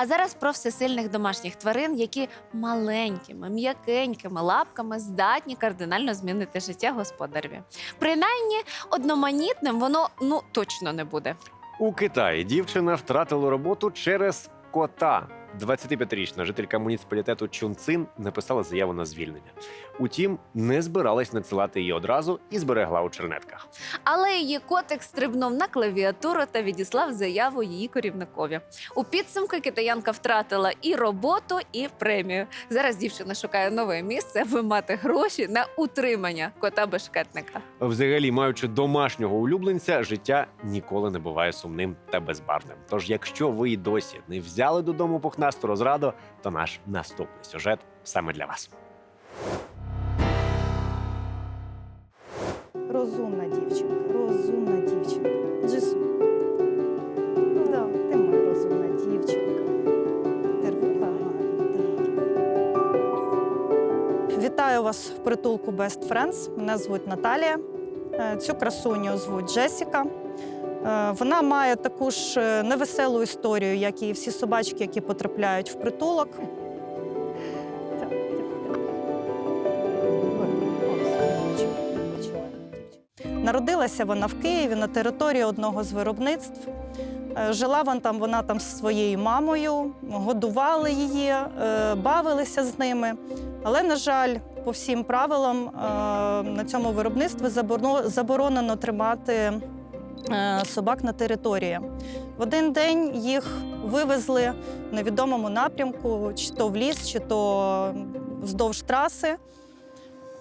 А зараз про всесильних домашніх тварин, які маленькими, м'якенькими лапками здатні кардинально змінити життя господареві. Принаймні, одноманітним воно ну точно не буде. У Китаї дівчина втратила роботу через кота. 25-річна жителька муніципалітету Чунцин написала заяву на звільнення. Утім, не збиралась надсилати її одразу і зберегла у чернетках. Але її котик стрибнув на клавіатуру та відіслав заяву її керівникові. У підсумку китаянка втратила і роботу, і премію. Зараз дівчина шукає нове місце, аби мати гроші на утримання кота бешкетника. Взагалі, маючи домашнього улюбленця, життя ніколи не буває сумним та безбарвним. Тож, якщо ви й досі не взяли додому пухнасту розраду, то наш наступний сюжет саме для вас. Розумна дівчинка, розумна дівчинка. Джису. Ну да, ти моя розумна дівчинка. Терпіла гарно. Вітаю вас в притулку Best Friends. Мене звуть Наталія. Е, Цю красуню звуть Джесіка. Е, Вона має таку ж е, невеселу історію, як і всі собачки, які потрапляють в притулок. Народилася вона в Києві на території одного з виробництв. Е, Жила вона там, вона там зі своєю мамою, годували її, бавилися з ними. Але, на жаль, по всім правилам на цьому виробництві заборо- заборонено тримати собак на території. В один день їх вивезли в невідомому напрямку, чи то в ліс, чи то вздовж траси.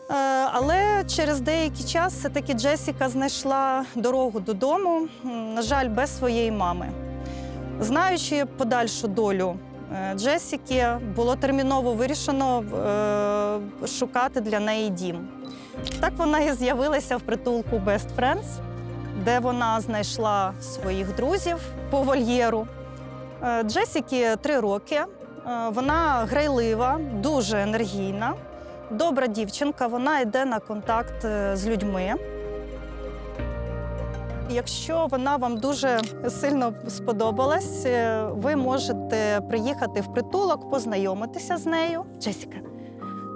Е, Але через деякий час все-таки Джесіка знайшла дорогу додому, на жаль, без своєї мами. Знаючи подальшу долю е, Джесіки, було терміново вирішено е, шукати для неї дім. Так вона і з'явилася в притулку Best Friends, де вона знайшла своїх друзів по вольєру. Е, Джесіки три роки. Е, Вона грайлива, дуже енергійна. Добра дівчинка, вона йде на контакт е, з людьми. Якщо вона вам дуже сильно сподобалась, ви можете приїхати в притулок, познайомитися з нею. Джесіка.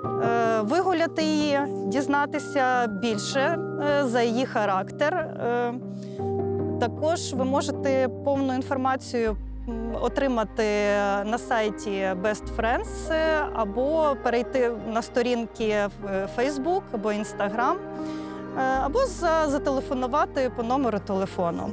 Е, Вигуляти її, дізнатися більше е, за її характер. Е, Також ви можете повну інформацію отримати на сайті Best Friends або перейти на сторінки Facebook або Instagram, або зателефонувати по номеру телефону.